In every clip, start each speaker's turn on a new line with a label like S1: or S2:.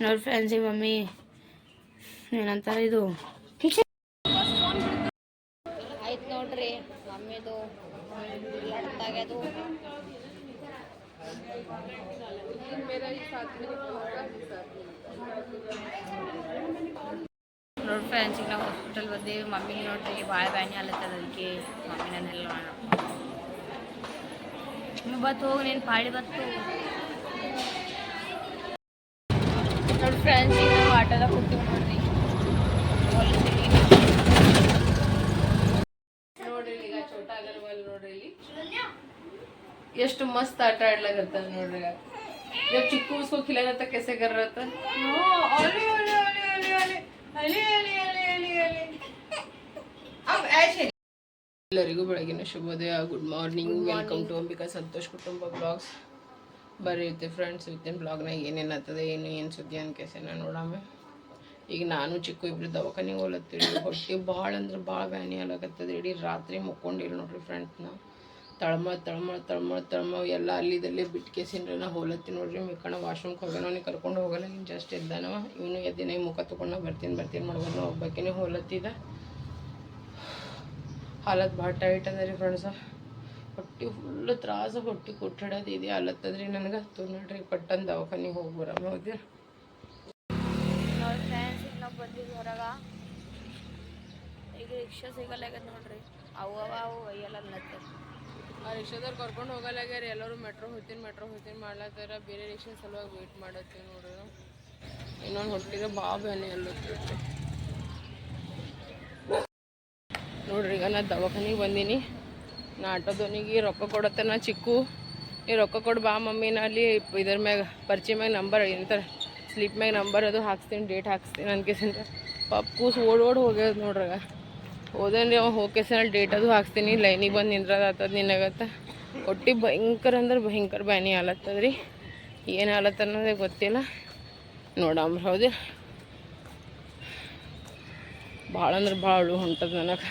S1: ನೋಡಿ friends mummy ಏನಂತಾರೆ ಇದು? ಆಯ್ತು ನೋಡ್ರಿ ಮಮ್ಮಿದು ಲಡ್ತಾಗ್ಯದು ನೋಡಿ ಫ್ರೆಂಡ್ಸ್ ಈಗ ನಾವು ಹಾಸ್ಪಿಟಲ್ ಬಂದೀವಿ. ಮಮ್ಮಿಗೆ ನೋಡ್ರಿ ಭಾಳ ಬ್ಯಾನಿ ಅಲ್ಲತ್ತದ ಅದಕ್ಕೆ. ಮಮ್ಮಿ ನನ್ನೆಲ್ಲ ಮಾಡ ನೀವು ಬತ್ತು ಹೋಗಿ ನೀನು ಪಾಳಿ ಬತ್ತು ಫ್ರೆಂಡ್ಸ್ ಇದು ಆಟೋದ ಕೊಡ್ತೀವಿ ನೋಡ್ರಿ.
S2: ಈಗ ಚೋಟ ಅಗರ್ವಾಲ್ ನೋಡ್ರಿ ಇಲ್ಲಿ. ಎಷ್ಟು ಮಸ್ತ್ ಆಟ ಆಡ್ಲಾಗತ್ತ ನೋಡ್ರಿ ಇವಾಗ ಚಿಕ್ಕ ಕೆಸೆ ಕೆಸೆಗರ್ರತ್ತ ಎಲ್ಲರಿಗೂ ಬೆಳಗಿನ ಶುಭೋದಯ. Good morning welcome to Ambika Santosh ಕುಟುಂಬ ಬ್ಲಾಗ್ಸ್ ಬರೀತೆ ಫ್ರೆಂಡ್ಸ್ ಇವತ್ತಿನ ಬ್ಲಾಗ್ನಾಗ ಏನೇನು ಆಗ್ತದೆ, ಏನು ಏನು ಸುದ್ದಿ ಅಂತ ಕೆಸನ ನೋಡಾಮೆ. ಈಗ ನಾನು ಚಿಕ್ಕ ಇಬ್ಬರು ದವಾಖಾನೆ ಹೋಲತ್ತೀವಿ ಹೊಟ್ಟೆ ಭಾಳ ಅಂದ್ರೆ ಭಾಳ ಬ್ಯಾನಿ ಆಗತ್ತದ ಇಡೀ ರಾತ್ರಿ ಮುಕ್ಕೊಂಡಿಲ್ಲ ನೋಡ್ರಿ ಫ್ರೆಂಡ್ಸ್ನ ತಳಮ ತಳಮ ತಳಮ ತಳಮ ಎಲ್ಲ ಅಲ್ಲಿದಲ್ಲೇ ಬಿಟ್ಟು ಕೇಸಿನ್ರಿ ನಾ ಹೋಲತ್ತಿ ನೋಡ್ರಿ ಮಿಕ್ಕಣ ವಾಶ್ರೂಮ್ಗೆ ಹೋಗೋಣ ಕರ್ಕೊಂಡು ಹೋಗಲ್ಲ ಇನ್ನು ಜಸ್ಟ್ ಇದ್ದಾನವ ಇವನು ಎದ್ದಿನ ಮುಖ ತೊಗೊಂಡು ಬರ್ತೀನಿ ಬರ್ತೀನಿ ಮಾಡ್ಬೋದು ಒಬ್ಬಾಕಿನೇ ಹೋಲತ್ತಿದ ಹಾಲತ್ ಭಾಳ ಟೈಟ್ ಅದ ರೀ ಫ್ರೆಂಡ್ಸ ಹೊಟ್ಟೆ ಫುಲ್ ತ್ರಾಸ ಹೊಟ್ಟೆ ಕೊಟ್ಟಿಡೋದು ಇದೆ ಹಾಲತ್ತದ್ರಿ ನನಗೆ ಹತ್ತು ನೋಡ್ರಿ ಪಟ್ಟನ್ ದವಾಖಾನಿಗೆ ಹೋಗಿ ಬರಮ್ಮ ಹೌದು
S1: ನೋಡಿ ಫ್ರೆಂಡ್ಸ್ ಈಗ ನಾವು ಬಂದಿದ್ದು ಹೊರಗೆ. ಈಗ ರಿಕ್ಷಾ ಸಿಗಲ್ಲ ನೋಡ್ರಿ. ಅವು ಅವ ಅವು ಒಯ್ಯಲ್ಲ
S2: ಆ ರಿಕ್ಷಾದವ್ರು ಕರ್ಕೊಂಡು ಹೋಗಲ್ಲಾಗ್ಯಾರ ಎಲ್ಲರೂ ಮೆಟ್ರೋ ಹೋಗ್ತೀನಿ ಮೆಟ್ರೋ ಹೋಗ್ತೀನಿ ಮಾಡ್ಲತ್ತಾರ. ಬೇರೆ ರಿಕ್ಷಾ ಸಲುವಾಗಿ ವೇಟ್ ಮಾಡತ್ತೀವಿ ನೋಡ್ರಿ ಇನ್ನೊಂದು ಹೊಟ್ಟಿಗೆ ಭಾಳ ಬೇನೆ ಅಲ್ಲತ್ತೈತಿ ನೋಡ್ರಿ ಈಗ ನಾ ದವಾಖಾನಿಗೆ ಬಂದೀನಿ. ನಾ ಆಟೋದವನಿಗೆ ರೊಕ್ಕ ನಾ ಚಿಕ್ಕು. ಈ ರೊಕ್ಕ ಕೊಡು ಬಾ ಮಮ್ಮಿನ ಅಲ್ಲಿ ಇದ್ರ ಮ್ಯಾಗ ಪರ್ಚಿ ಮ್ಯಾಗ ನಂಬರ್ ಏನಂತಾರೆ, ಸ್ಲಿಪ್ ಮ್ಯಾಗ ನಂಬರ್ ಅದು ಹಾಕ್ಸ್ತೀನಿ, ಡೇಟ್ ಹಾಕ್ಸ್ತೀನಿ ಅನ್ಕೇಸಿಂದ ಪಾಪ ಕೂಸು ಓಡ್ ಓಡ್ ಹೋಗ್ಯದ ನೋಡ್ರಾಗ ಹೋದನ್ರಿ ಅವ್ನು ಹೋಗ್ಕೇಸಲ್ಲಿ ಡೇಟ್ ಅದು ಹಾಕ್ಸ್ತೀನಿ, ಲೈನಿಗೆ ಬಂದು ನಿಂದ್ರದಾತದ ನಿನಗತ್ತ ಒಟ್ಟಿ ಭಯಂಕರ ಅಂದ್ರೆ ಭಯಂಕರ ಬ್ಯಾನಿ ಆಲತ್ತದ ಏನು ಆಲತ್ತ ಅನ್ನೋದೇ ಗೊತ್ತಿಲ್ಲ. ನೋಡಂಬ್ರ ಹೌದು. ಭಾಳ ಅಂದ್ರೆ ಭಾಳ ಹೊಂಟದ ನನಗೆ.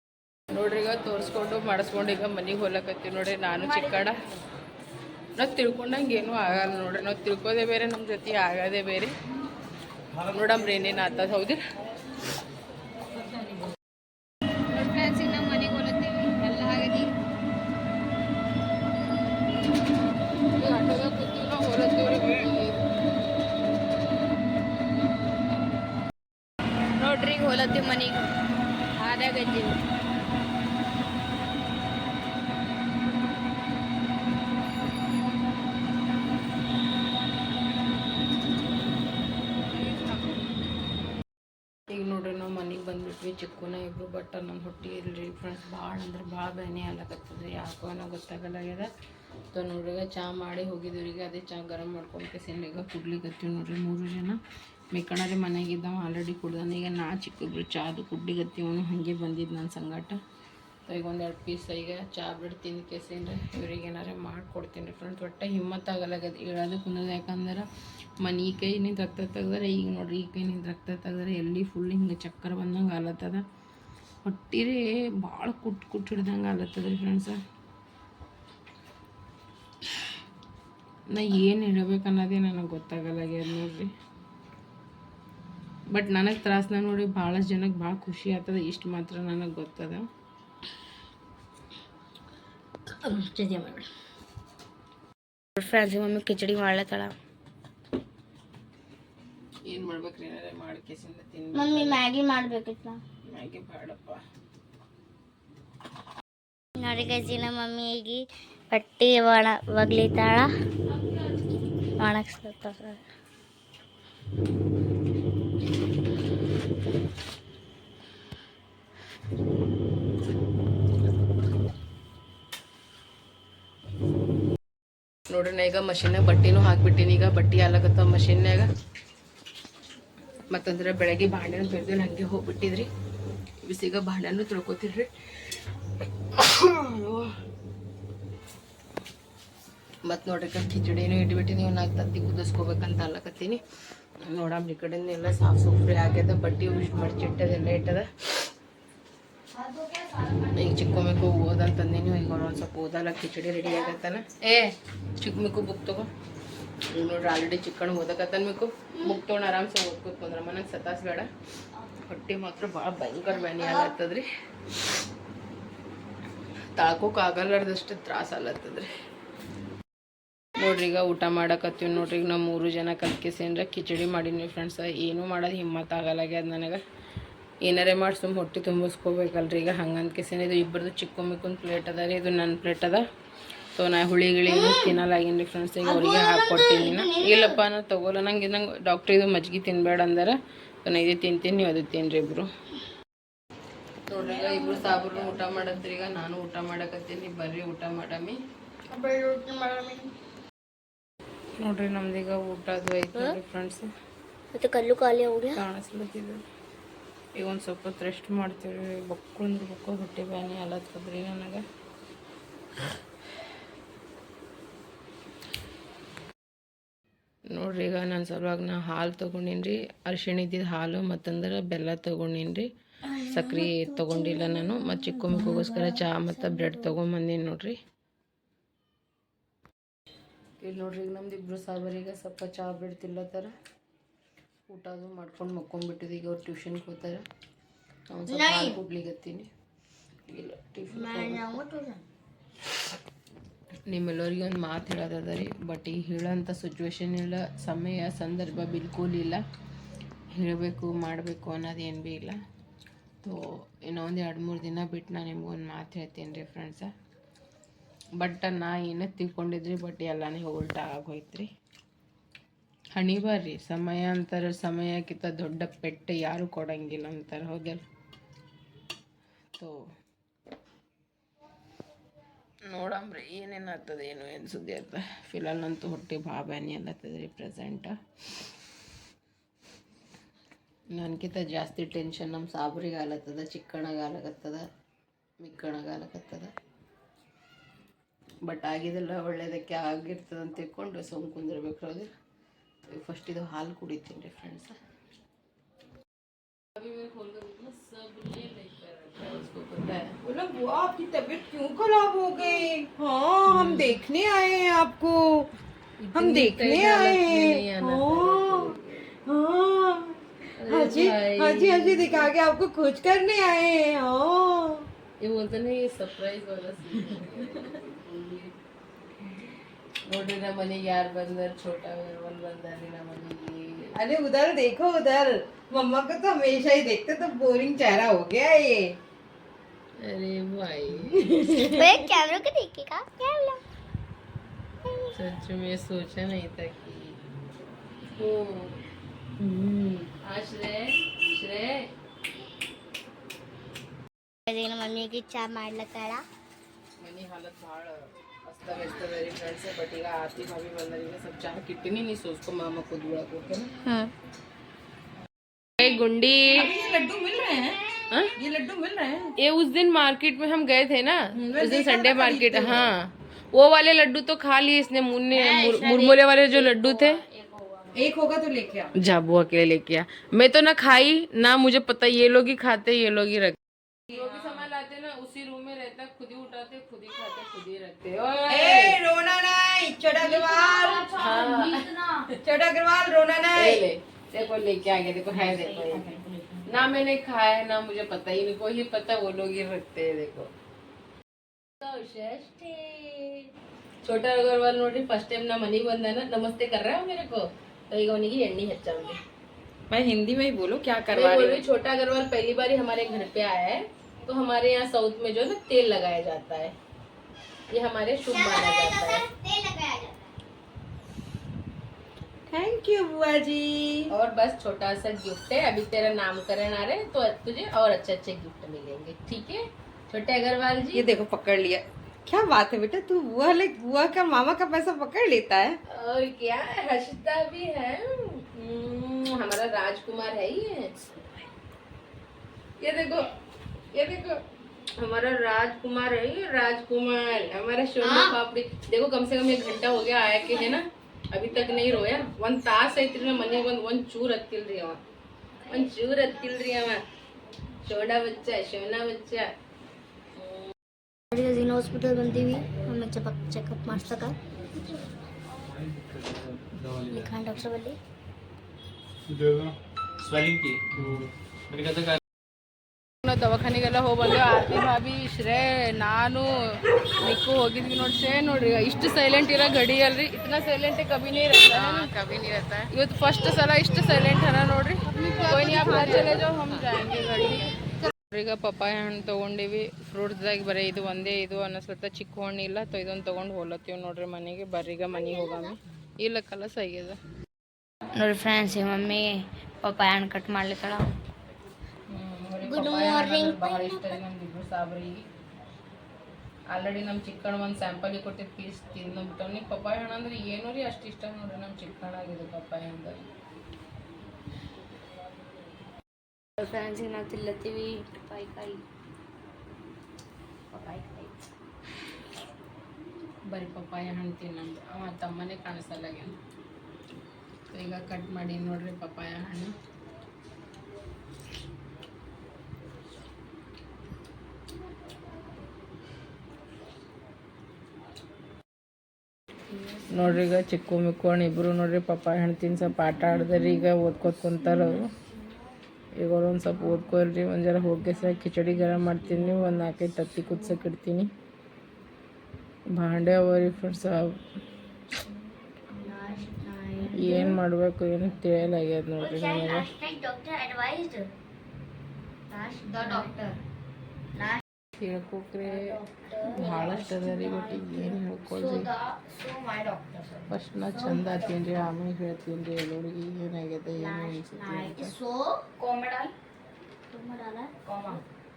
S2: ತೋರಿಸ್ಕೊಂಡು ಮಾಡಿಸ್ಕೊಂಡು ಈಗ ಮನೆಗೆ ಹೋಗ್ಲಕತ್ತೀವಿ ನೋಡ್ರಿ, ನಾನು ಚಿಕ್ಕಡ ನಾವು ತಿಳ್ಕೊಂಡಂಗೆ ಏನೂ ಆಗಲ್ಲ ನೋಡ್ರಿ. ನಾವು ತಿಳ್ಕೋದೇ ಬೇರೆ ನಮ್ಮ ಜೊತೆ ಆಗೋದೇ ಬೇರೆ. ನೋಡಮ್ರಿ ಏನೇನು ಆತದ ಹೌದು
S1: ನೋಡಿ ಫ್ರೆಂಡ್ಸ್ ಈಗ ನಮ್ಮ ಮನೆಗೆ ಹೋಲತ್ತೀವಿ ಎಲ್ಲ ಆಗದಿ
S2: ಆಟೋದಾಗ ಕೂತೀವಿ ನಾವು ಹೊರತೀವ್ರಿ
S1: ನೋಡ್ರಿ ಈಗ ಹೋಲತ್ತೀವಿ ಮನೆಗೆ ಹಾದ್ಯಾಗ ಇದ್ದೀವಿ
S2: ಈಗ ನೋಡ್ರಿ ನಾವು ಮನೆಗೆ ಬಂದ್ಬಿಟ್ವಿ, ಚಿಕ್ಕನ ಇಬ್ಬರು ಬಟ್ ನಮ್ಮ ಹೊಟ್ಟಿ ಇಲ್ರಿ ಫ್ರೆಂಡ್ಸ್ ಭಾಳ ಅಂದ್ರೆ ಭಾಳ ಬೇನೆ ಆಗ್ಲಕತ್ತದ ಯಾಕೋ ಏನೋ ಗೊತ್ತಾಗಲ್ಲಾಗ್ಯದ. ಸೊ ನೋಡ್ರಿ ಚಾ ಮಾಡಿ ಹೋಗಿದವ್ರಿಗೆ ಅದೇ ಚಾ ಗರಂ ಮಾಡ್ಕೊಂಡು ಈಗ ಕುಡ್ಲಿಕತ್ತೀವಿ ನೋಡ್ರಿ ಮೂರು ಜನ. ಮೆಕ್ಕಣರಿ ಮನೆಗಿದ್ದಾವ ಆಲ್ರೆಡಿ ಕುಡ್ದಾನ. ಈಗ ನಾ ಚಿಕ್ಕೊಬ್ರು ಚಾದು ಅದು ಅವನು ಹಾಗೆ ಬಂದಿದ್ದು ನನ್ನ ಸಂಗಾಟ. ಸೊ ಈಗ ಒಂದೆರಡು ಪೀಸ್ ಈಗ ಚಾ ಬಿಟ್ಟು ತಿಂದು ಕೆಸಿಂದ್ರೆ ಇವ್ರಿಗೆ ಏನಾರ ಮಾಡಿಕೊಡ್ತೀನಿ ರೀ ಫ್ರೆಂಡ್ಸ್ ಒಟ್ಟು ಹಿಮ್ಮತ್ತಾಗಲ್ಲಾಗದು ಹೇಳೋದು ಕುಂದದ ಯಾಕಂದ್ರೆ ಮನೆ ಕೈ ಕೈನಿಂದ ರಕ್ತ ತೆಗೆದ್ರೆ ಈಗ ನೋಡ್ರಿ ಈ ಕೈನಿಂದ ರಕ್ತ ತೆಗೆದ್ರೆ ಎಲ್ಲಿ ಫುಲ್ ಹಿಂಗೆ ಚಕ್ಕರ್ ಬಂದಂಗೆ ಆಲತ್ತದ. ಹೊಟ್ಟಿರಿ ಭಾಳ ಕುಟ್ ಕುಟ್ ಹಿಡ್ದಂಗೆ ಆಲತ್ತದ ರೀ ಫ್ರೆಂಡ್ಸ ನಾ ಏನು ಹೇಳಬೇಕು ಅನ್ನೋದೇ ನನಗೆ ಗೊತ್ತಾಗಲ್ಲಾಗ್ಯದ ನೋಡ್ರಿ. ಬಟ್ ನನಗೆ ತ್ರಾಸನ ನೋಡಿ ಭಾಳಷ್ಟು ಜನಕ್ಕೆ ಭಾಳ ಖುಷಿ ಆಗ್ತದ ಇಷ್ಟು ಮಾತ್ರ ನನಗೆ ಗೊತ್ತದ.
S1: Friends mummy khichdi ಮಾಡ್ಲತ್ತಾಳ.
S2: ಏನು ಮಾಡ್ಬೇಕ್ರಿ ಏನಾರ ಮಾಡಿ ಕೆಸಿಂದ ತಿನ್ಬೇಕು
S1: ಮಮ್ಮಿ ಮ್ಯಾಗಿ ಮಾಡ್ಬೇಕಿತ್ತು
S2: ಮ್ಯಾಗಿ ಬೇಡಪ್ಪ.
S1: ನೋಡಿ ಗಜಿನ ಮಮ್ಮಿ ಈಗ ಬಟ್ಟೆ ಒಣ ಒಗ್ಲಿತಾಳ ಒಣಗಿಸ್ಲತ್ತಾಳ
S2: ನೋಡ್ರಿ ನಾ ಈಗ ಮಷಿನ್ನಾಗ ಬಟ್ಟೆನೂ ಹಾಕ್ಬಿಟ್ಟಿನಿ. ಈಗ ಬಟ್ಟೆ ಹಾಲಾಗತ್ತ ಮಷಿನ್ಯಾಗ ಮತ್ತಂದ್ರೆ ಬೆಳಗ್ಗೆ ಬಾಣನ ಬೆಳೆದು ಹಂಗೆ ಹೋಗ್ಬಿಟ್ಟಿದ್ರಿ. ಬಿಸಿಗ ಬಾಂಡೆನೂ ತೊಳ್ಕೊತಿರ್ರಿ. ಮತ್ತು ನೋಡ್ರಿ ಕಿಚಡಿನೂ ನೀವು ನಾಲ್ಕು ತತ್ತಿ ಕುದಿಸ್ಕೋಬೇಕಂತ ಅಲ್ಲಕತ್ತೀನಿ ನೋಡಮ್, ಈ ಕಡೆ ಎಲ್ಲ ಸಾಫ್ ಸುಫ್ರಿ ಆಗ್ಯದ. ಬಟ್ಟೆ ಯೂಸ್ ಮಡ್ಚಿಟ್ಟದೆಲ್ಲ ಇಟ್ಟದ. ಈಗ ಚಿಕ್ಕಮಿಕ್ಕು ಓದಂತಂದೇನಿ ಈಗ ಒಂದು ಸ್ವಲ್ಪ ಓದಲ್ಲ, ಕಿಚಡಿ ರೆಡಿ ಆಗತ್ತಾನ. ಏ ಚಿಕ್ಕ ಮಿಕ್ಕು ಬುಕ್ ತಗೋ. ಈಗ ನೋಡ್ರಿ ಆಲ್ರೆಡಿ ಚಿಕ್ಕಣ್ಣ ಓದಕತ್ತಾನ ಬೇಕು. ಬುಕ್ ತೊಗೊಂಡು ಆರಾಮ್ಸೆ ಓದ್ಕೊತ ಬಂದ್ರ. ಸತಾಸ್ ಬೇಡ. ಹೊಟ್ಟೆ ಮಾತ್ರ ಭಾಳ ಭಯಂಕರ ಬ್ಯಾನಿ ಆಗತ್ತದ್ರಿ ತಾಳ್ಕೋಕ್ ಆಗಲ್ಲಾರ್ದಷ್ಟು ತ್ರಾಸ ಆಗ್ಲತ್ತದ್ರಿ. ನೋಡ್ರಿ ಈಗ ಊಟ ಮಾಡಕತ್ತೀವಿ ನೋಡ್ರಿ. ಈಗ ನಾವು ಮೂರು ಜನ ಕಲ್ಕೇಸೇನ್ರ ಕಿಚಡಿ ಮಾಡೀನಿ ಫ್ರೆಂಡ್ಸ್ ಏನೂ ಮಾಡೋದು ಆಗಲ್ಲ ಆಗಲ್ಲಾಗ್ಯದ ನನಗೆ. ಏನಾರೇ ಮಾಡಿ ಸುಮ್ಮ ಹೊಟ್ಟೆ ತುಂಬಿಸ್ಕೋಬೇಕಲ್ರಿ. ಈಗ ಹಂಗಂತ ಕಿಸೇನೆ ಇದು ಇಬ್ಬರದು ಚಿಕ್ಕ ಮಿಕ್ಕೊಂದು ಪ್ಲೇಟ್ ಅದ ರೀ. ಇದು ನನ್ನ ಪ್ಲೇಟ್ ಅದ. ಸೊ ನಾ ಹುಳಿ ಗಿಳಿ ಏನು ತಿನ್ನಲಾಗೀನಿ ಫ್ರೆಂಡ್ಸ್ ಈಗ ಅವ್ರಿಗೆ ಹಾಕ್ಕೊಟ್ಟಿದ್ದೀನಿ ನಾ. ಇಲ್ಲಪ್ಪ ನಾ ತಗೋಲ್ಲ ನಂಗೆ ನಂಗೆ ಡಾಕ್ಟ್ರ್ ಇದು ಮಜ್ಜಿಗೆ ತಿನ್ಬೇಡ ಅಂದ್ರೆ. ಸೊ ನಾ ಇದು ತಿಂತೀನಿ ನೀವು ಅದು ತಿನ್ರಿ ಇಬ್ಬರು ನೋಡ್ರಿ ಈಗ ಇಬ್ರು ಸಾಬ್ರು ಊಟ ಮಾಡತ್ರಿ ಈಗ ನಾನು ಊಟ ಮಾಡಕತ್ತೀನಿ ಬರ್ರಿ ಊಟ ಮಾಡಮಿ. ನೋಡ್ರಿ ನಮ್ದೀಗ ಊಟ ಅದು ಐತೆ ನೋಡ್ರಿ ಫ್ರೆಂಡ್ಸ್
S1: ಮತ್ತೆ ಕಲ್ಲು ಖಾಲಿ ಹೋಗ್ಯಾ
S2: ಕಾಣಿಸ್ಲತ್ತಿದೆ ಈಗ ಒಂದು ಸ್ವಲ್ಪ ರೆಸ್ಟ್ ಮಾಡ್ತೀವಿ ಬಕ್ಕೊಂಡ್ರು ಬಕ್ಕಳು ಹೊಟ್ಟೆ ಬ್ಯಾನಿ ಅಲ್ಲತ್ತದ್ರಿ ನನಗೆ. ನೋಡ್ರಿ ಈಗ ನಾನು ಸಲುವಾಗಿ ನಾ ಹಾಲು ತೊಗೊಂಡೀನಿ ರೀ ಅರಿಶಿಣ ಇದ್ದಿದ್ದು ಹಾಲು ಮತ್ತಂದ್ರೆ ಬೆಲ್ಲ ತೊಗೊಂಡೀನಿ ರೀ ಸಕ್ರೆ ತೊಗೊಂಡಿಲ್ಲ ನಾನು ಮತ್ತು ಚಿಕ್ಕ ಚಹಾ ಮತ್ತು ಬ್ರೆಡ್ ತೊಗೊಂಬಂದೀನಿ ನೋಡ್ರಿ. ಇಲ್ಲಿ ನೋಡ್ರಿ ಈಗ ನಮ್ದು ಇಬ್ಬರು ಸಾಬರಿಗೆ ಸ್ವಲ್ಪ ಚಹಾ ಬ್ರೆಡ್ ತಿಲ್ಲತ್ತಾರ ಊಟ ಅದು ಮಾಡ್ಕೊಂಡು ಮಕ್ಕೊಂಡ್ಬಿಟ್ಟಿದ್ದು ಈಗ ಅವ್ರು ಟ್ಯೂಷನ್ಗೆ ಹೋಗ್ತಾರೆ. ಅವ್ನು ಸ್ವಲ್ಪ ಹಾಲು ಕುಡ್ಲಿಗತ್ತೀನಿ ಇಲ್ಲ ಟಿಫಿನ್ ನಿಮ್ಮೆಲ್ಲರಿಗೆ ಒಂದು ಮಾತು ಹೇಳೋದದ ರೀ ಬಟ್ ಈಗ ಹೇಳೋಂಥ ಸಿಚುವೇಶನ್ ಇಲ್ಲ, ಸಮಯ, ಸಂದರ್ಭ ಬಿಲ್ಕುಲ್ ಇಲ್ಲ. ಹೇಳಬೇಕು, ಮಾಡಬೇಕು ಅನ್ನೋದೇನು ಭೀ ಇಲ್ಲ. ತೋ ಇನ್ನೊಂದು ಎರಡು ಮೂರು ದಿನ ಬಿಟ್ಟು ನಾನು ನಿಮ್ಗೊಂದು ಮಾತು ಹೇಳ್ತೀನಿ ರೀ ಫ್ರೆಂಡ್ಸ ಬಟ್ ನಾ ಏನೋ ತಿಳ್ಕೊಂಡಿದ್ರಿ ಬಟ್ ಎಲ್ಲನೇ ಉಲ್ಟಾ ಆಗೋಯ್ತು ರೀ ಹಣಿ ಬರ್ರಿ ಸಮಯ ಅಂತಾರೆ, ಸಮಯಕ್ಕಿಂತ ದೊಡ್ಡ ಪೆಟ್ಟು ಯಾರು ಕೊಡಂಗಿಲ್ಲ ಅಂತಾರೆ ಹೌದಲ್ಲ ತೋ ನೋಡಮ್ರಿ ಏನೇನು ಆಗ್ತದೆ, ಏನು ಏನು ಸುದ್ದಿ ಆಗ್ತದೆ? ಫಿಲಲ್ಲಂತೂ ಹೊಟ್ಟೆ ಭಾಳ ಬ್ಯಾನಿ ರೀ ಪ್ರೆಸೆಂಟ ನನಗಿಂತ ಜಾಸ್ತಿ ಟೆನ್ಷನ್ ನಮ್ಮ ಸಾಬ್ರಿಗೆ ಆಲತ್ತದ ಚಿಕ್ಕಣಗಾಲಕತ್ತದ ಆಲಕತ್ತದ ಬಟ್ ಆಗಿದೆಲ್ಲ ಒಳ್ಳೇದಕ್ಕೆ ಆಗಿರ್ತದೆ ಅಂತ ತಿಳ್ಕೊಂಡು ಸುಮ್ ಕುಂದಿರ್ಬೇಕು ಫಸ್ಟ್ ಇದು ಹಾಲು ಕುಡಿತೀನಿ ರೀ ಫ್ರೆಂಡ್ಸ್
S3: हुआ आपकी तबीयत क्यों खराब हो गई? हाँ हम हम्म। देखने आए हैं आपको। हम देखने आए हैं। हाँ हाँ। हाजी हाजी हाजी दिखा के आपको खोज करने आए हैं। हाँ।
S2: ये बोलते नहीं ये सरप्राइज़ वाला बोलते ना मने यार बंदर छोटा मेहरबान बंदर ना मने।
S3: अरे उधर देखो उधर। मम्मा को तो हमेशा ही देखते तो बोरिंग चेहरा हो गया ये।
S2: अरे भाई।
S1: मैं कैमरा को देखेगा कैमरा।
S2: सच में सोचा नहीं था कि हम्म। ओ आश्रय श्रेय देखना
S1: मम्मी की चाय
S2: मार लगा रहा मनी हालत भाड़ अस्तव्यस्त मेरी फ्रेंड से बटेगा आती भाभी बंदरी ने सब चाह कितनी नहीं सोच
S1: को
S2: मामा को
S3: दुआ को के ना? हाँ। गुंडी। लड्डू मिल रहे हैं।
S2: हाँ?
S3: ये लड्डू मिल रहे हैं?
S2: ये उस दिन मार्केट में हम गए थे ना उस दिन संडे मार्केट हाँ। वो वाले लड्डू तो खा लिए इसने मुन्ने मुरमुरे वाले जो लड्डू थे।
S3: एक होगा तो लेके आओ।
S2: जाबू अकेले लेके आ। मैं तो ना खाई ना मुझे पता ये लोग ही खाते ये लोग ही रखते जो भी सामान लाते ना उसी रूम में रहता खुद ही उठाते खुद ही खाते खुद ही रखते।
S3: ए रोना नहीं छोटा अग्रवाल छोटा अग्रवाल रोना नहीं।
S2: ले देखो लेके आ गया देखो है देखो ये। ना मैंने खाया है ना मुझे पता ही नहीं कोई ही पता वो लोग ही रखते हैं देखो छोटा अग्रवाल ನೋಡ್ರಿ ಫಸ್ಟ್ ಟೈಮ್ ನಾ ಮನೆಗೆ ಬಂದಾನ ನಮಸ್ತೆ कर रहा है मेरे को तो ಈಗ ಅವನಿಗೆ ಎಣ್ಣೆ ಹಚ್ಚಾವ್ರಿ
S3: मैं हिंदी में ही बोलूं क्या
S2: मैं
S3: करवा
S2: बोल
S3: रही
S2: रही छोटा अग्रवाल पहली बार ही हमारे घर पे आया है तो हमारे यहाँ साउथ में जो है ना तेल लगाया जाता है ये हमारे शुभ माना जाता है
S3: थैंक यू बुआ जी
S2: और बस छोटा सा गिफ्ट है अभी तेरा नामकरण आ रहे है तो तुझे और अच्छे अच्छे गिफ्ट मिलेंगे ठीक है? छोटे अग्रवाल जी
S3: ये देखो पकड़ लिया। क्या बात है बेटा तू बुआ ले बुआ का मामा का पैसा पकड़ लेता है।
S2: और क्या हंसता भी है हम्म, हमारा राजकुमार है ये ये देखो ये देखो हमारा राजकुमार है राजकुमार हमारा सोना पापड़ी। देखो कम से कम एक घंटा हो गया आया के है ना? अभी तक नहीं रोया ಒಂದ್ ತಾಸ ಐತ್ರಿ ನಮ್ಮ ಮನೆಗೆ ಬಂದು ಒಂದ್ ಚೂರ್ ಹತ್ತಿಲ್ರಿ ಅವ ಒಂದ್ ಚೂರ್ ಹತ್ತಿಲ್ರಿ ಅವ ಶೋನಾ ಬಚ್ಚ ಶೋನಾ ಬಚ್ಚ
S4: ಜಿನ ಹಾಸ್ಪಿಟಲ್ ಬಂದೀವಿ ಒಮ್ಮೆ ಚೆಕಪ್ ಚೆಕಪ್ ಮಾಡಿಸ್ದಾಗ लिखा डॉक्टर बल्ली
S5: स्वेलिंग की तो मैंने कहा था कि
S2: ನಾವು ದವಾಖಾನೆಗೆಲ್ಲ ಹೋಗಿ ಆರತಿ ಭಾಬಿ ಶ್ರೇ ನಾನು ನಿಕ್ಕು ಹೋಗಿದ್ವಿ ನೋಡಿ ಶ್ರೇ ನೋಡ್ರಿ ಇಷ್ಟು ಸೈಲೆಂಟ್ ಇರೋ ಗಡಿ ಅಲ್ರಿ ಇतना ಸೈಲೆಂಟ್ ಕಬಿನಿ ಇರತ್ತ. ಕಬಿನಿ ಇರತ್ತ. ಇವತ್ತು ಫಸ್ಟ್ ಸಲ ಇಷ್ಟು ಸೈಲೆಂಟ್ ಅನ ನೋಡ್ರಿ. ಈಗ ಪಪ್ಪಾಯ ಹಣ್ಣು ತೊಗೊಂಡಿವಿ ಫ್ರೂಟ್ಸ್ದಾಗ ಬರೀ ಇದು ಒಂದೇ ಇದು ಅನ್ನಿಸ್ಲತ್ತ ಚಿಕ್ಕ ಹಣ್ಣು ಇಲ್ಲ ತೊ ಇದೊಂದು ತೊಗೊಂಡು ಹೋಲತ್ತೀವಿ ನೋಡ್ರಿ ಮನೆಗೆ ಬರೀಗ ಮನೆಗೆ ಹೋಗಾಮಿ. ಇಲ್ಲ ಕಲಸ ಆಗ್ಯದ.
S4: ನೋಡಿ ಫ್ರೆಂಡ್ಸ್ ಮಮ್ಮಿ ಪಪ್ಪಾಯ ಹಣ್ಣು ಕಟ್ ಮಾಡ್ಲಿಕ್ಕಳ. Good morning.
S2: ಭಾಳ ಇಷ್ಟ ರೀ ನಮ್ದು ಇಬ್ರು ಸಾಬ್ರಿಗೆ ಆಲ್ರೆಡಿ ನಮ್ಮ ಚಿಕ್ಕಣ್ಣ ಒಂದು ಸ್ಯಾಂಪಲ್ ಕೊಟ್ಟಿದ್ದು ಪೀಸ್ ತಿಂದ್ಬಿಟ್ಟವ್ನಿ. ಪಪ್ಪಾಯ ಹಣ್ಣು ಅಂದ್ರೆ ಏನೂ ರೀ ಅಷ್ಟು ಇಷ್ಟ ನೋಡ್ರಿ ನಮ್ಮ ಚಿಕ್ಕಣ್ಣಾಗಿದೆ ಪಪ್ಪಾಯ ಅಂದ್ರೆ.
S4: ಫ್ರೆಂಡ್ಸ್ ಈಗ ನಾವು ತಿಲ್ಲತ್ತೀವಿ ಪಪ್ಪಾಯಿಕಾಯಿ ಪಪ್ಪಾಯಿಕಾಯಿ
S2: ಬರೀ ಪಪ್ಪಾಯ ಹಣ್ಣು ತಿನ್ನಂದು ಅವ ತಮ್ಮನೇ ಕಾಣಿಸಲ್ಲಾಗ್ಯಾನ ಈಗ ಕಟ್ ಮಾಡಿ ನೋಡ್ರಿ ಪಪ್ಪಾಯ ಹಣ್ಣು. ನೋಡ್ರಿ ಈಗ ಚಿಕ್ಕು ಮಿಕ್ಕು ಅಣ್ಣ ಇಬ್ರು ನೋಡ್ರಿ, ಪಪ್ಪ ಹಣ್ಣು ತಿಂದು ಸ್ವಲ್ಪ ಆಟ ಆಡಿದ್ರಿ, ಈಗ ಓದ್ಕೋತ ಕುಂತಾರ ಅವರು. ಈಗ ಒಂದು ಸ್ವಲ್ಪ ಓದ್ಕೋರಿ ಒಂದು ಜರ ಹೋಗಿ ಸಹ ಕಿಚಡಿ ಗರಂ ಮಾಡ್ತೀನಿ, ಒಂದು ನಾಲ್ಕೈದು ತತ್ತಿ ಕುದ್ಸಕ್ಕೆ ಇಡ್ತೀನಿ. ಭಾಂಡೆ ಅವರಿ ಫ್ರೆಂಡ್ಸ್ ಏನು ಮಾಡಬೇಕು ಏನು ತಿಳಿಯಲಾಗ್ಯದ ನೋಡ್ರಿ ನನಗೆ
S4: doctor advised last the doctor
S2: ಹೇಳ್ಕೊಕ್ರೆ ಭಾಳಷ್ಟು ಅದ ರೀ ಬಟ್ ಈಗ ಏನು ಹೇಳ್ಕೊಳ್ರಿ. ಫಸ್ಟ್ ನಾ ಚಂದ ಆತೀನಿ ರೀ ಆಮೇಲೆ ಹೇಳ್ತೀನಿ ರೀ ಎಲ್ಲರಿಗೆ ಏನಾಗ್ಯದ ಏನು ಅನಿಸುತ್ತೆ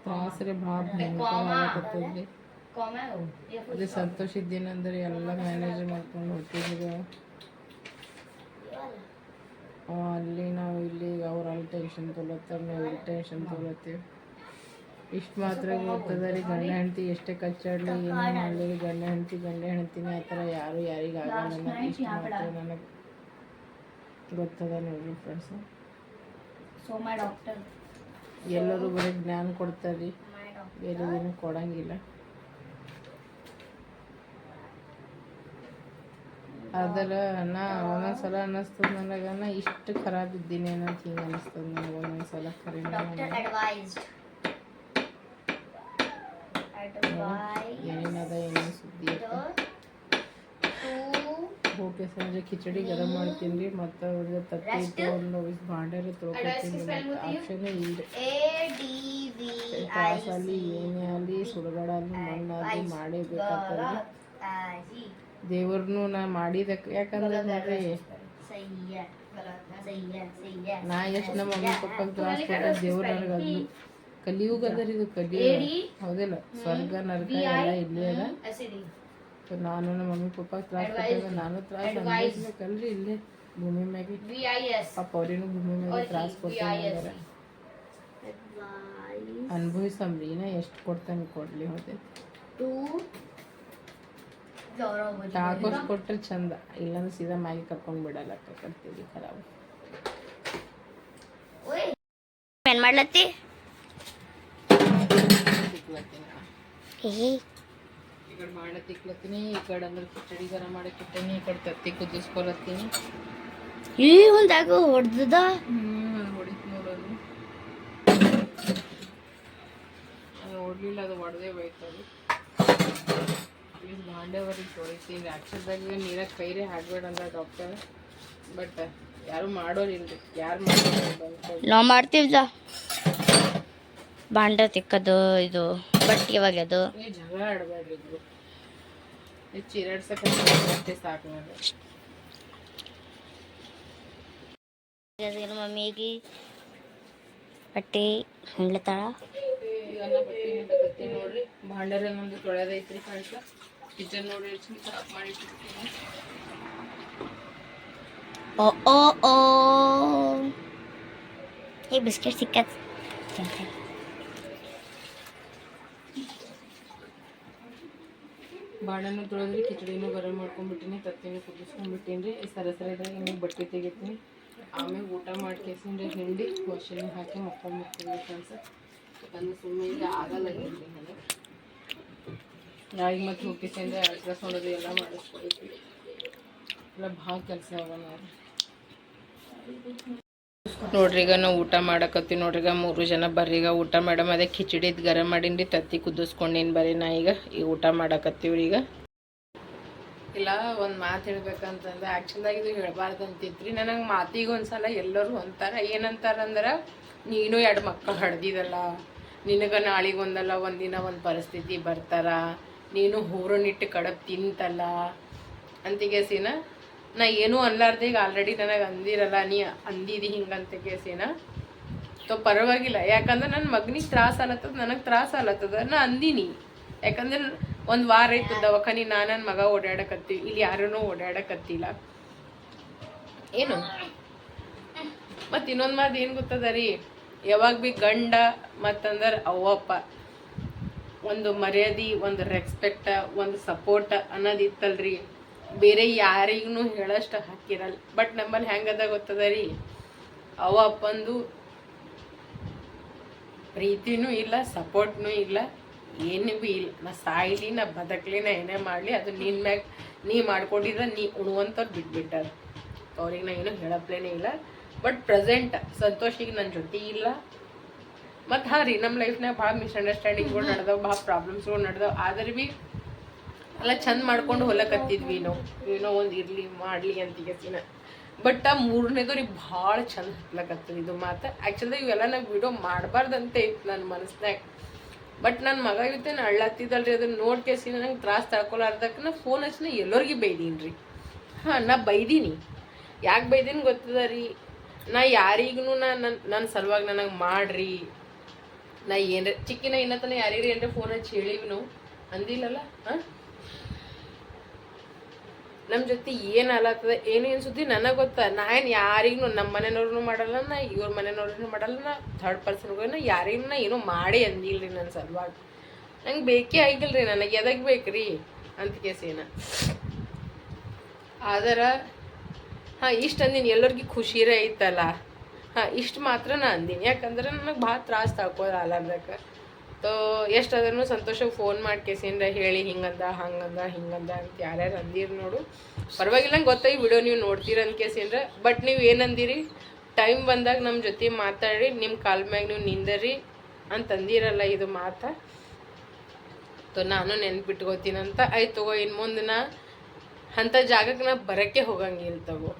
S2: ತ್ರಾಸ ರೀ ಭಾಳ ಭಯಂಕರ ಅದೇ ಸಂತೋಷ ಇದ್ದೀನಂದ್ರೆ ಎಲ್ಲ ಮ್ಯಾನೇಜ್ ಮಾಡ್ಕೊಂಡು ಹೋಗ್ತಿದ್ರು ರೀ ಅಲ್ಲಿ ನಾವು ಇಲ್ಲಿ ಅವ್ರು ಅಲ್ಲಿ ಟೆನ್ಷನ್ ತೊಗೊಳತ್ತಾರೆ ನಾವು ಇಲ್ಲಿ ಟೆನ್ಷನ್ ತೊಗೊಳತ್ತೀವಿ ಇಷ್ಟು ಮಾತ್ರ ಗೊತ್ತದ ರೀ ಗಂಡ ಹೆಂಡತಿ ಎಷ್ಟೇ ಕಚ್ಚಾಡ್ಲಿ ಏನು ಮಾಡಲಿ ಗಂಡ ಹೆಂಡತಿ ಗಂಡ ಹೆಂಡ್ತಿನೇ ಆ ಥರ ಯಾರು ಯಾರಿಗೆ ಆಗಲ್ಲ. ಅನ್ನೋದು ಇಷ್ಟು ಮಾತ್ರ ನನಗೆ ಗೊತ್ತದ ನೋಡ್ರಿ ಫ್ರೆಂಡ್ಸ್
S4: ಡಾಕ್ಟರ್
S2: ಎಲ್ಲರೂ ಬರೀ ಜ್ಞಾನ ಕೊಡ್ತಾರೆ ಬೇರೆ ಏನು ಕೊಡಂಗಿಲ್ಲ. ಅದರ ನಾ ಒಂದೊಂದ್ಸಲ ಅನ್ನಿಸ್ತದ ನನಗೆ. ನಾ ಇಷ್ಟು ಖರಾಬ್ ಇದ್ದೀನಿ ಅನ್ನೋದು ಹಿಂಗೆ ಅನ್ನಿಸ್ತದ ನನಗೆ ಒಂದೊಂದ್ಸಲ. ಖರೀ ಏನೇನದ ಏನೇನು ಸುದ್ದಿ ಓಕೆ ಸಂಜೆ ಕಿಚಡಿ ಗರಂ ಮಾಡ್ತೀನಿ. ರೀ ಮತ್ತು ಅವ್ರಿಗೆ ತತ್ತಿ ಇತ್ತು ಒಂದು ಬಾಂಡೆರಿ ಆಪ್ಷನ್ ಇಲ್ರಿ ಏನೇ ಆಗಲಿ ಸುಡಗಡಲ್ಲಿ ಮಣ್ಣಾಗಲಿ ಮಾಡೇಬೇಕಾಗ್ತದೆ ದೇವ್ರನ್ನೂ ನಾ ಮಾಡಿದ ಯಾಕಂದ್ರೆ ನೋಡ್ರಿ ನಾ ಎಷ್ಟು ನಮ್ಮ ಮಮ್ಮಿ ಪಪ್ಪ ತ್ರಾಸ ದೇವ್ರ ನನಗೆ ಕಲಿಯುಗ ಅಂದ್ರೆ ಇದು ಕಲಿಯುಗ. ಹೌದಿಲ್ಲ. ಸ್ವರ್ಗ ನರಕ ಎಲ್ಲ ಇಲ್ಲೇ ಅದ ನಾನು ನಮ್ಮ ಮಮ್ಮಿ ಪಪ್ಪ ತ್ರಾಸ ಕೊಟ್ಟಾಗ ನಾನು ತ್ರಾಸ ಅನ್ಭವಿಸ್ಬೇಕಲ್ರಿ ಇಲ್ಲೇ ಭೂಮಿ ಮ್ಯಾಗೆ. ಪಾಪ ಅವ್ರೇನು ಭೂಮಿ ಮ್ಯಾಗೆ ತ್ರಾಸ ಕೊಡ್ತಾರೆ ಅನ್ಭವಿಸಮ್ರಿ ಇನ್ನ ಎಷ್ಟು ಕೊಡ್ತಾನೆ ಕೊಡ್ಲಿ ಹೋದೆ. ಟಾಕೋಸ್ ಕೊಟ್ರೆ ಚಂದ. ಇಲ್ಲಾಂದ್ರೆ ಸೀದಾ ಮ್ಯಾಗೆ ಕರ್ಕೊಂಡು ಬಿಡಲ್ಲ ಕರ್ತೀವಿ ಖರಾಬ್
S4: ಏನ್ ಮಾಡ್ಲತ್ತಿ?
S2: ಈ ಕಡೆ ಮಾಡ ತಿಕ್ಲತ್ತೀನಿ ಈ ಅಂದ್ರೆ ಕಿಚಡಿ ಗರಂ ಮಾಡಕ್ಕೆ ಇಟ್ಟೀನಿ ಈ ಕಡೆ ತತ್ತಿ ಕುದಿಸ್ಕೊಳತ್ತೀನಿ.
S4: ಈ ಒಂದಾಗ ಹೊಡೆದ
S2: ಹ್ಮ್ ಹೊಡಿತು ನೋಡೋದು ಅದು. ಹೊಡ್ಲಿಲ್ಲ ಅದು ಹೊಡೆದೇ ಬೈತದು ಪ್ಲೀಸ್ ಭಾಂಡೆವರಿಗೆ ತೊಳಿತೀನಿ ಅಕ್ಷರದಾಗ ನೀರಾಗ ಕೈರೇ ಹಾಕ್ಬೇಡ ಅಂದ ಡಾಕ್ಟರ್. ಬಟ್ ಯಾರು ಮಾಡೋರಿಲ್ರಿ ಯಾರು ಮಾಡೋರು ಬಂದ್ಕೊಂಡು
S4: ನಾವು ಮಾಡ್ತೀವಿ ಬಾಂಡ ತಿಕ್ಕದು ಇದು ಬಟ್ಟೆ
S2: ನನಗೆ
S4: ಮಮ್ಮಿಗೆ ಬಟ್ಟೆ ಹಿಂಡ್ಲತ್ತಾಳ.
S2: ನೋಡ್ರಿ. ಭಾಂಡಾರ ನಮ್ದು ತೊಳೆದೈತ್ರಿ ಕಳ್ಸ ಕಿಚನ್ ಎಷ್ಟು ಸಾಫ್ ಮಾಡಿ
S4: ಓ ಓ ಓ. ಈ ಬಿಸ್ಕೆಟ್ ಸಿಕ್ಕತ್.
S2: ಬಾಣನು ತೊಳೆದ್ರಿ, ಕಿಚಡಿನೂ ಗರಂ ಮಾಡ್ಕೊಂಡ್ಬಿಟ್ಟಿನಿ ತತ್ತಿನೂ ಕುದಿಸ್ಕೊಂಡ್ಬಿಟ್ಟೀನಿ ರೀ ಸರ ಸರದಾಗ ಹಿಂಗೆ ಬಟ್ಟೆ ತೆಗಿತೀನಿ. ಆಮೇಲೆ ಊಟ ಮಾಡ್ಕೇಸಿಂದ್ರೆ ಹಿಂಡಿ ಮಷಿನ್ ಹಾಕಿ ಮಕ್ಕೊಂಡ್ಬಿಡ್ತೀನಿ ಫ್ರೆಂಡ್ಸ್. ಯಾಕಂದ್ರೆ ಸುಮ್ಮನೆ ಈಗ ಆಗಲ್ಲ ಇರಲಿ ನನಗೆ ನಾಯಿಗೆ ಮತ್ತೆ ಹುಟ್ಟಿಸಿಂದ್ರೆ ಅಲ್ಟ್ರಾಸೌಂಡ್ ಎಲ್ಲ ಮಾಡಿಸ್ಕೊಳ್ತೀವಿ. ಎಲ್ಲ ಭಾಳ ಕೆಲಸ ಅವ ನೋಡ್ರಿ, ಈಗ ನಾವು ಊಟ ಮಾಡಕತ್ತೀವಿ ನೋಡ್ರಿ, ಈಗ ಮೂರು ಜನ ಬರ್ರಿ, ಈಗ ಊಟ ಮೇಡಮ್, ಅದೇ ಕಿಚಡಿದ್ ಗರಂ ಮಾಡೀನಿ ತತ್ತಿ ಕುದಿಸ್ಕೊಂಡಿನಿ ಬರ್ರಿ ನಾ ಈಗ ಈಗ ಊಟ ಮಾಡಕತ್ತೀವ್ರಿ ಈಗ. ಇಲ್ಲ, ಒಂದು ಮಾತು ಹೇಳ್ಬೇಕಂತಂದ್ರೆ ಆ್ಯಕ್ಚುಲಾಗಿ ಇದು ಹೇಳ್ಬಾರ್ದು ಅಂತಿದ್ರಿ ನನಗೆ ಮಾತಿಗೆ ಒಂದ್ಸಲ ಎಲ್ಲರೂ ಅಂತಾರೆ ಏನಂತಾರಂದ್ರೆ ನೀನು ಎರಡು ಮಕ್ಕಳು ಹಡ್ದಿದಲ್ಲ, ನಿನಗೆ ನಾಳಿಗೆ ಒಂದಲ್ಲ, ಒಂದಿನ ಒಂದು ಪರಿಸ್ಥಿತಿ ಬರ್ತಾರ, ನೀನು ಹೂರನಿಟ್ಟು ಕಡಬ್ ತಿಂತಲ್ಲ ಅಂತಿಗೆಸಿನ ನಾ ಏನೂ ಅನ್ಲಾರ್ದೆ ಈಗ ಆಲ್ರೆಡಿ ನನಗೆ ಅಂದಿರಲ್ಲ, ನೀ ಅಂದಿದಿ ಹಿಂಗಂತ ಕೇಸೇನ ತೊ ಪರವಾಗಿಲ್ಲ. ಯಾಕಂದ್ರೆ ನನ್ನ ಮಗನಿಗೆ ತ್ರಾಸ ಆಲತ್ತದ ನನಗೆ ತ್ರಾಸ ಆಲತ್ತದ ನಾ ಅಂದಿನಿ. ಯಾಕಂದ್ರೆ ಒಂದು ವಾರ ಆಯ್ತು ದವಾಖಾನಿ, ನಾ ನನ್ನ ಮಗ ಓಡಾಡಕತ್ತಿ ಇಲ್ಲಿ ಯಾರೂ ಓಡಾಡಕತ್ತಿಲ್ಲ ಏನು? ಮತ್ತು ಇನ್ನೊಂದು ಮಾತು ಏನು ಗೊತ್ತದ ರೀ? ಯಾವಾಗ ಭೀ ಗಂಡ ಮತ್ತಂದ್ರೆ ಅವ್ವಪ್ಪ ಒಂದು ಮರ್ಯಾದೆ, ಒಂದು ರೆಸ್ಪೆಕ್ಟ ಒಂದು ಸಪೋರ್ಟ್ ಅನ್ನೋದು ಇತ್ತಲ್ರಿ. ಬೇರೆ ಯಾರಿಗೂ ಹೇಳೋಷ್ಟು ಹಾಕಿರಲ್ಲ. ಬಟ್ ನಮ್ಮಲ್ಲಿ ಹೆಂಗದ ಗೊತ್ತದ ರೀ? ಅವ ಅಪ್ಪಂದು ಪ್ರೀತಿನೂ ಇಲ್ಲ ಸಪೋರ್ಟ್ನೂ ಇಲ್ಲ ಏನು ಭೀ ಇಲ್ಲ. ನಾ ಸಾಯ್ಲಿ ನಾ ಬದಕ್ಲಿ ನಾ ಏನೇ ಮಾಡಲಿ ಅದು ನಿನ್ನ ಮ್ಯಾಗ ನೀ ಮಾಡ್ಕೊಂಡಿದ್ರೆ ನೀ ಉಣುವಂಥವ್ರು ಬಿಟ್ಬಿಟ್ಟಾರ ಅವ್ರಿಗೆ ನಾ ಏನು ಹೇಳಪ್ಲೇನೇ ಇಲ್ಲ. ಬಟ್ ಪ್ರೆಸೆಂಟ್ ಸಂತೋಷಿಗೆ ನನ್ನ ಜೊತೆ ಇಲ್ಲ. ಮತ್ತು ಹಾಂ ರೀ ನಮ್ಮ ಲೈಫ್ನಾಗ ಭಾಳ ಮಿಸ್ಅಂಡರ್ಸ್ಟ್ಯಾಂಡಿಂಗ್ಗಳು ನಡೆದವು ಭಾಳ ಪ್ರಾಬ್ಲಮ್ಸ್ಗಳು ನಡೆದವು. ಆದ್ರೆ ಭೀ ಎಲ್ಲ ಚಂದ ಮಾಡ್ಕೊಂಡು ಹೊಲಕತ್ತಿದ್ವಿ ನಾವು. ಏನೋ ಒಂದು ಇರಲಿ ಮಾಡಲಿ ಅಂತಿಗೆಸಿನ ಬಟ್ ಆ ಮೂರನೇದವ್ರಿಗೆ ಭಾಳ ಚಂದ ಹತ್ಲಕತ್ತದ ಇದು ಮಾತು. ಆ್ಯಕ್ಚುಲಿ ಇವೆಲ್ಲ ನಾವು ವಿಡಿಯೋ ಮಾಡಬಾರ್ದಂತೆ ಇತ್ತು ನನ್ನ ಮನಸ್ನಾಗ ಬಟ್ ನನ್ನ ಮಗ ಇವತ್ತೇನು ಅಳ್ಳತ್ತಿದ್ದಲ್ರಿ ಅದನ್ನ ನೋಡ್ಕೇಸಿ ನಂಗೆ ತ್ರಾಸ ತಡ್ಕೊಲಾರ್ದಕ್ಕೆ ನಾ ಫೋನ್ ಹಚ್ಚಿನ ಎಲ್ಲರಿಗೂ ಎಲ್ಲರಿಗೆ ಬೈದೀನಿ ರೀ ಹಾಂ, ನಾ ಬೈದೀನಿ. ಯಾಕೆ ಬೈದೀನಿ ಗೊತ್ತದ ರೀ? ನಾ ಯಾರಿಗೂ ನಾ ನನ್ನ ನನ್ನ ಸಲುವಾಗಿ ನನಗೆ ಮಾಡ್ರಿ. ನಾ ಏನ್ರ ಚಿಕ್ಕಿನ ಇನ್ನತನ ಯಾರಿಗ್ರಿ ಏನ್ರ ಫೋನ್ ಹಚ್ಚಿ ಹೇಳಿವಿ ನಾವು ಅಂದಿಲ್ಲಲ್ಲ? ಹಾಂ? ನಮ್ಮ ಜೊತೆ ಏನು ಅಲತ್ತದ ಏನೇನು ಸುದ್ದಿ ನನಗೆ ಗೊತ್ತ ನಾ ಏನು ಯಾರಿಗೂ ನಮ್ಮ ಮನೆಯವ್ರೂ ಮಾಡಲ್ಲ, ನಾ ಇವ್ರ ಮನೆಯವ್ರೂ ಮಾಡಲ್ಲ, ನಾ ಥರ್ಡ್ ಪರ್ಸನ್ಗೂ ಯಾರಿಗೂ ನಾ ಏನೂ ಮಾಡಿ ಅಂದಿಲ್ರಿ ನನ್ನ ಸಲುವಾಗಿ. ನಂಗೆ ಬೇಕೇ ಆಗಿಲ್ರಿ, ನನಗೆ ಎದಕ್ಕೆ ಬೇಕ್ರಿ ಅಂತ ಕೇಸೇನ. ಆದ್ರೆ, ಹಾಂ, ಇಷ್ಟು ಅಂದಿನಿ, ಎಲ್ಲರಿಗೂ ಖುಷಿರೇ ಐತಲ್ಲ ಹಾಂ, ಇಷ್ಟು ಮಾತ್ರ ನಾ ಅಂದಿನಿ, ಯಾಕಂದ್ರೆ ನನಗೆ ಭಾಳ ತ್ರಾಸ ಅಲ್ಲ ಅಲಾರ್ದಕ್ಕೆ ತೋ ಎಷ್ಟು ಅದನ್ನು ಸಂತೋಷ ಫೋನ್ ಮಾಡಿ ಕೇಸಿಂದ ಹೇಳಿ, ಹಿಂಗಂದ, ಹಂಗಂದ, ಹಿಂಗಂದ ಅಂತ ಯಾರ್ಯಾರು ಅಂದಿರಿ ನೋಡು. ಪರವಾಗಿಲ್ಲ ನಂಗೆ ಗೊತ್ತ ವಿಡಿಯೋ ನೀವು ನೋಡ್ತೀರ ಅಂತ ಬಟ್ ನೀವು ಏನಂದಿರಿ ಟೈಮ್ ಬಂದಾಗ ನಮ್ಮ ಜೊತೆ ಮಾತಾಡಿ ನಿಮ್ಮ ಕಾಲ್ ಮ್ಯಾಗ ನೀವು ನಿಂದರಿ ಅಂತಂದಿರಲ್ಲ ಇದು ಮಾತಾ. ತೋ ನಾನು ನೆನ್ಪಿಟ್ಕೋತೀನಂತ ಆಯ್ತು ತಗೋ ಇನ್ನು ಮುಂದೆ ನಾ ಅಂಥ ಜಾಗಕ್ಕೆ ನಾ ಬರೋಕ್ಕೆ ಹೋಗಂಗಿಲ್ಲ ತಗೋ.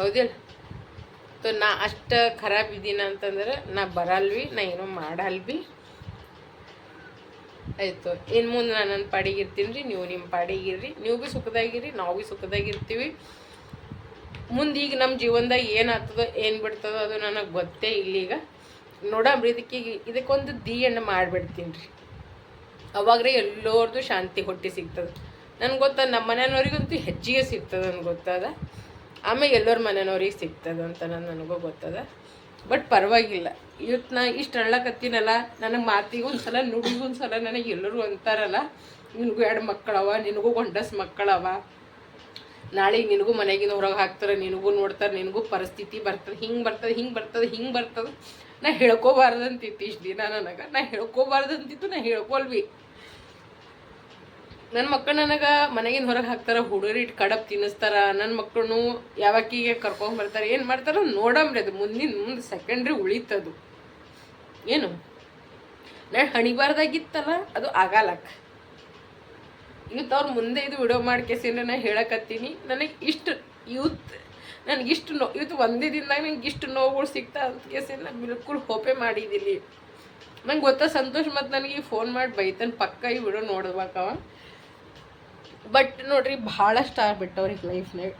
S2: ಹೌದಿಲ್ಲ? ತೋ ನಾ ಅಷ್ಟು ಖರಾಬ್ ಇದ್ದೀನಿ ಅಂತಂದ್ರೆ ನಾ ಬರಲ್ವಿ, ನಾ ಏನೋ ಮಾಡಲ್ವಿ. ಆಯಿತು. ಇನ್ನು ಮುಂದೆ ನಾನು ನನ್ನ ಪಾಡಿಗೆ ಇರ್ತೀನಿ ರೀ, ನೀವು ನಿಮ್ಮ ಪಾಡಿಗಿರ್ರಿ ನೀವು ಭೀ ಸುಖದಾಗಿರಿ, ನಾವು ಭೀ ಸುಖದಾಗಿರ್ತೀವಿ. ಮುಂದೆ ಈಗ ನಮ್ಮ ಜೀವನದಾಗ ಏನು ಏನು ಬಿಡ್ತದೋ ಅದು ನನಗೆ ಗೊತ್ತೇ ಇಲ್ಲೀಗ. ನೋಡಮ್ರಿ ಇದಕ್ಕೆ ಇದಕ್ಕೊಂದು ದಿ ಎಣ್ಣೆ ಮಾಡಿಬಿಡ್ತೀನಿ ರೀ. ಅವಾಗ್ರೆ ಎಲ್ಲರದು ಶಾಂತಿ ಹೊಟ್ಟೆ ಸಿಗ್ತದೆ. ನನ್ಗೆ ಗೊತ್ತ ನಮ್ಮ ಮನೆಯವ್ರಿಗಂತೂ ಹೆಚ್ಚಿಗೆ ಸಿಗ್ತದೆ ನನ್ಗೆ ಗೊತ್ತದ. ಆಮೇಲೆ ಎಲ್ಲರ ಮನೆಯವ್ರಿಗೆ ಸಿಗ್ತದೆ ಅಂತ ನಾನು ನನಗೂ ಗೊತ್ತದ. ಬಟ್ ಪರವಾಗಿಲ್ಲ. ಇವತ್ತು ನಾ ಇಷ್ಟು ಅಳ್ಳಕತ್ತೀನಲ್ಲ, ನನಗೆ ಮಾತಿಗೆ ಒಂದು ಸಲ ನುಡಿಗೂ ಒಂದು ಸಲ ನನಗೆ ಎಲ್ಲರೂ ಅಂತಾರಲ್ಲ, ನಿನಗೂ ಎರಡು ಮಕ್ಕಳವ, ನಿನಗೂ ಗಂಡಸ್ ಮಕ್ಕಳವ. ನಾಳೆ ನಿನಗೂ ಮನೆಗಿನ ಹೊರಗೆ ಹಾಕ್ತಾರೆ, ನಿನಗೂ ನೋಡ್ತಾರೆ, ನಿನಗೂ ಪರಿಸ್ಥಿತಿ ಬರ್ತದೆ, ಹಿಂಗೆ ಬರ್ತದೆ ಹಿಂಗೆ ಬರ್ತದೆ ಹಿಂಗೆ ಬರ್ತದೆ. ನಾ ಹೇಳ್ಕೋಬಾರ್ದಂತಿತ್ತು ಇಷ್ಟು ದಿನ ನನಗೆ. ನಾ ಹೇಳ್ಕೋಬಾರ್ದಂತಿತ್ತು, ನಾ ಹೇಳ್ಕೊಲ್ವಿ. ನನ್ನ ಮಕ್ಕಳು ನನಗೆ ಮನೆಗಿನ ಹೊರಗೆ ಹಾಕ್ತಾರ, ಹುಡುಗರು ಇಟ್ಟು ಕಡಪ್ ತಿನ್ನಿಸ್ತಾರ ನನ್ನ ಮಕ್ಕಳು ಯಾವಕ್ಕಿಗೆ ಕರ್ಕೊಂಡು ಬರ್ತಾರೆ, ಏನು ಮಾಡ್ತಾರ ನೋಡಂಬ್ರಿ ಅದು ಮುಂದಿನ, ಮುಂದೆ ಸೆಕೆಂಡ್ರಿ ಉಳಿತದು. ಏನು? ನಾನು ಹಣಿಬಾರ್ದಾಗಿತ್ತಲ್ಲ, ಅದು ಆಗಲ್ಲಕ್ಕ ಇವತ್ತು ಅವ್ರ ಮುಂದೆ ಇದು ವಿಡಿಯೋ ಮಾಡ್ಕೇಸಿಂದ್ರೆ ನಾನು ಹೇಳಕತ್ತೀನಿ. ನನಗೆ ಇಷ್ಟು ಯೂತ್, ನನಗೆ ಇಷ್ಟು ನೋ ಇವತ್ತು ಒಂದೇ ದಿನದಾಗ ನನಗೆ ಇಷ್ಟು ನೋವುಗಳು ಸಿಗ್ತಾ ಅಂತ ಕೇಸಿಂದ ನಾನು ಬಿಲ್ಕುಲ್ ಹೋಪೆ ಮಾಡಿದ್ದೀನಿ. ನಂಗೆ ಗೊತ್ತಾ ಸಂತೋಷ್ ಮತ್ತು ನನಗೆ ಫೋನ್ ಮಾಡಿ ಬೈತಾನೆ, ಪಕ್ಕ ಈ ವಿಡಿಯೋ ನೋಡ್ಬೇಕವ. ಬಟ್ ನೋಡ್ರಿ, ಭಾಳಷ್ಟು ಆಗ್ಬಿಟ್ಟವ್ರಿ ಲೈಫ್ನಾಗ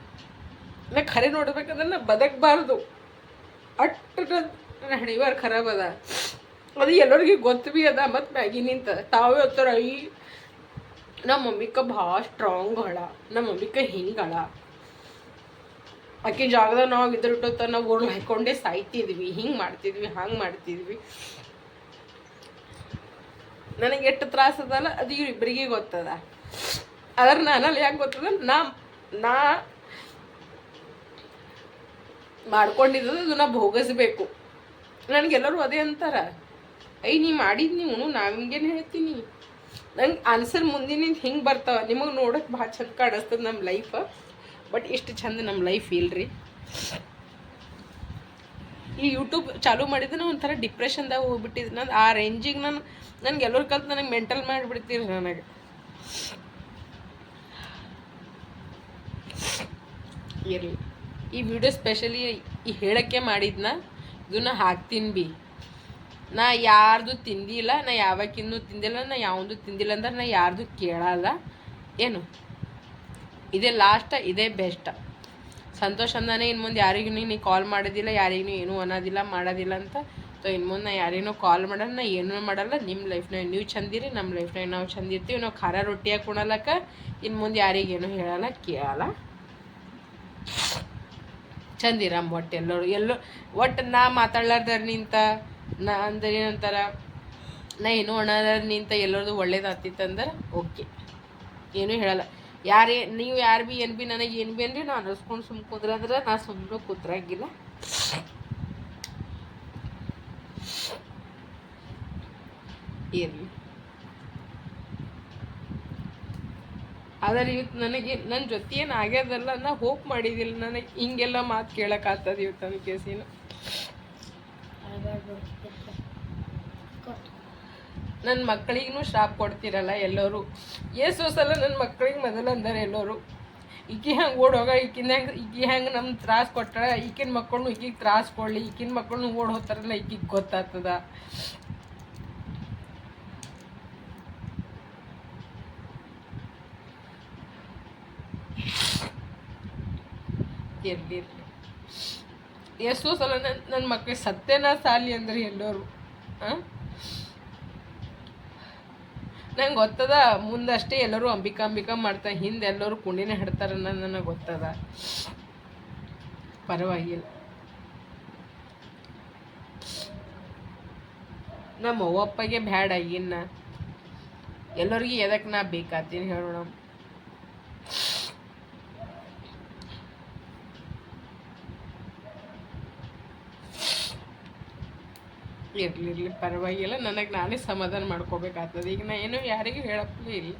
S2: ನಾ ಖರೆ ನೋಡ್ಬೇಕಂದ್ರೆ ನಾ ಬದಕಬಾರ್ದು. ಅಟ್ಟು ನನ್ನ ಹಣಿವಾರ ಖರಾಬ್ ಅದ. ಅದು ಎಲ್ಲರಿಗೆ ಗೊತ್ತು ಭೀ ಅದ, ಮತ್ತು ಮ್ಯಾಗಿ ನಿಂತ. ತಾವೇ ಓದ್ತಾರ ಈ ನಮ್ಮ ಮಮ್ಮಿಕ ಭಾಳ ಸ್ಟ್ರಾಂಗ್ ಹಳ ನಮ್ಮ ಮಮ್ಮಿಕ ಹಿಂಗಳ ಆಕೆ ಜಾಗದಾಗ ನಾವು ಇದ್ರಿಟ್ಟೊತ್ತ ನಾವು ಓಡ್ ಹಾಕೊಂಡೇ ಸಾಯ್ತಿದ್ವಿ. ಹಿಂಗೆ ಮಾಡ್ತಿದ್ವಿ, ಹಂಗೆ ಮಾಡ್ತಿದ್ವಿ. ನನಗೆ ಎಷ್ಟು ತ್ರಾಸದಲ್ಲ ಅದು ಇವ್ರಿಬ್ಬರಿಗೆ ಗೊತ್ತದ. ಅದ್ರ ನಾನಲ್ಲಿ ಯಾಕೆ ಗೊತ್ತದ? ನಾ ನಾ ಮಾಡ್ಕೊಂಡಿದ್ದು ಅದನ್ನ ಭೋಗಿಸ್ಬೇಕು. ನನಗೆಲ್ಲರೂ ಅದೇ ಅಂತಾರ. ಐ, ನೀ ಮಾಡಿದ್ ನೀವು ನಾ ಹೇಳ್ತೀನಿ. ನಂಗೆ ಆನ್ಸರ್ ಮುಂದಿನ ಹಿಂಗೆ ಬರ್ತಾವ. ನಿಮಗೆ ನೋಡಕ್ಕೆ ಭಾಳ ಚಂದ ಕಾಣಿಸ್ತದ ನಮ್ಮ ಲೈಫ್ ಬಟ್ ಇಷ್ಟು ಚಂದ ನಮ್ಮ ಲೈಫ್ ಇಲ್ರಿ. ಈ ಯೂಟ್ಯೂಬ್ ಚಾಲೂ ಮಾಡಿದ್ರೆ ಒಂಥರ ಡಿಪ್ರೆಷನ್ದಾಗ ಹೋಗ್ಬಿಟ್ಟಿದ್ದೆ ನಾನು ಆ ರೇಂಜಿಗೆ ನಾನು ನನಗೆ ಎಲ್ಲರ ಕಲ್ತು ನನಗೆ ಮೆಂಟಲ್ ಮಾಡಿಬಿಡ್ತೀರಿ ನನಗೆ. ಇರಲಿ. ಈ ವಿಡಿಯೋ ಸ್ಪೆಷಲಿ ಈ ಹೇಳೋಕ್ಕೆ ಮಾಡಿದ್ನ, ಇದನ್ನ ಹಾಕ್ತೀನಿ ಬಿ. ನಾ ಯಾರ್ದು ತಿಂದಿಲ್ಲ, ನಾ ಯಾವಕ್ಕಿನ್ನೂ ತಿಂದಿಲ್ಲ, ನಾ ಯಾವುದು ತಿಂದಿಲ್ಲ ಅಂದ್ರೆ ನಾ ಯಾರ್ದು ಕೇಳಲ್ಲ. ಏನು? ಇದೇ ಲಾಸ್ಟ್ ಇದೇ ಬೆಸ್ಟ್ ಸಂತೋಷ ಅಂದಾನೆ ಇನ್ನು ಮುಂದೆ ಯಾರಿಗೂ ನೀ ಕಾಲ್ ಮಾಡೋದಿಲ್ಲ, ಯಾರಿಗೂ ಏನೂ ಅನ್ನೋದಿಲ್ಲ, ಮಾಡೋದಿಲ್ಲ ಅಂತ. ಸೊ ಇನ್ನು ಮುಂದೆ ನಾ ಯಾರಿಗೂ ಕಾಲ್ ಮಾಡಲ್ಲ, ನಾ ಏನೂ ಮಾಡಲ್ಲ. ನಿಮ್ಮ ಲೈಫ್ನಾಗ ನೀವು ಚಂದಿರಿ ನಮ್ಮ ಲೈಫ್ನಾಗ ನಾವು ಚೆಂದಿರ್ತೀವಿ ನಾವು ಖಾರ ರೊಟ್ಟಿಯಾಗಿ ಕೊಡಲಕ್ಕ ಇನ್ನು ಮುಂದೆ ಯಾರಿಗೇನು ಹೇಳಲ್ಲ, ಕೇಳಲ್ಲ. ಚಂದಿರಮ್ಮ ಒಟ್ಟು ಎಲ್ಲರೂ ಎಲ್ಲೋ ಒಟ್ಟು ನಾ ಮಾತಾಡ್ಲಾರ್ದಾರ ನಿಂತ, ನಾ ಅಂದ್ರೆ ಏನಂತಾರ, ನಾ ಏನು ಒಣದಾರ ನಿಂತ ಎಲ್ಲರದು ಒಳ್ಳೇದಾಗ್ತಿತ್ತಂದ್ರೆ ಓಕೆ. ಏನೂ ಹೇಳಲ್ಲ. ಯಾರೇ, ನೀವು ಯಾರು ಬಿ, ಏನು ಬಿ, ನನಗೆ ಏನು ಬಿ ಅನ್ರಿ ನಾ ಅನ್ನಿಸ್ಕೊಂಡು ಸುಮ್ಮ ಕುದ್ರಂದ್ರೆ ನಾ ಸುಮ್ಮನೆ ಕೂತ್ರಂಗಿಲ್ಲ. ಇರಲಿ ಆದರೆ ಇವತ್ತು ನನಗೆ ನನ್ನ ಜೊತೆ ಏನು ಆಗ್ಯದಲ್ಲ ನಾ ಹೋಪ್ ಮಾಡಿದಿಲ್ಲ. ನನಗೆ ಹಿಂಗೆಲ್ಲ ಮಾತು ಕೇಳೋಕ್ಕಾಗ್ತದೆ ಇವತ್ತು ನನ್ನ ಕೇಸಿನ. ನನ್ನ ಮಕ್ಕಳಿಗೂ ಶಾಪ್ ಕೊಡ್ತೀರಲ್ಲ ಎಲ್ಲರೂ. ಎಷ್ಟು ಸಲ ನನ್ನ ಮಕ್ಕಳಿಗೆ ಮೊದಲು ಅಂದರೆ ಎಲ್ಲರೂ. ಈಕಿ ಹಂಗೆ ಓಡೋಗ ಈಕಿನ ಹೆಂಗೆ, ಈಕಿ ಹೆಂಗೆ ನಮ್ಗೆ ತ್ರಾಸ ಕೊಟ್ಟಾಳ ಈಕಿನ ಮಕ್ಕಳನ್ನು ಈಕಿಗೆ ತ್ರಾಸ ಕೊಡಲಿ, ಈಕಿನ ಮಕ್ಕಳನ್ನು ಓಡ್ ಹೋಗ್ತಾರಲ್ಲ ಈಕಿಗೆ ಗೊತ್ತಾಗ್ತದ. ಇರಲಿ. ಎಷ್ಟೋ ಸಲ ನನ್ನ ನನ್ನ ಮಕ್ಕಳಿಗೆ ಸತ್ಯನ ಸಾಲಿ ಅಂದ್ರೆ ಎಲ್ಲರೂ ಹಾಂ ನಂಗೆ ಗೊತ್ತದ, ಮುಂದಷ್ಟೇ ಎಲ್ಲರೂ ಅಂಬಿಕಾ ಅಂಬಿಕಾ ಮಾಡ್ತಾರೆ ಹಿಂದೆ ಎಲ್ಲರೂ ಕುಂಡಿನೇ ಹಿಡ್ತಾರೆ ನನಗೆ ಗೊತ್ತದ. ಪರವಾಗಿಲ್ಲ. ನಮ್ಮ ಅವ್ವಪ್ಪಗೆ ಬ್ಯಾಡ ಇನ್ನ ಎಲ್ಲರಿಗೂ ಎದಕ್ಕೆ ನಾ ಬೇಕಾತೀನಿ ಹೇಳೋಣ ಇರಲಿ ಇರಲಿ ಪರವಾಗಿಲ್ಲ. ನನಗೆ ನಾನೇ ಸಮಾಧಾನ ಮಾಡ್ಕೋಬೇಕಾಗ್ತದೆ. ಈಗ ನಾನು ಯಾರಿಗೂ ಹೇಳೋಕ್ಕೂ ಇಲ್ಲ.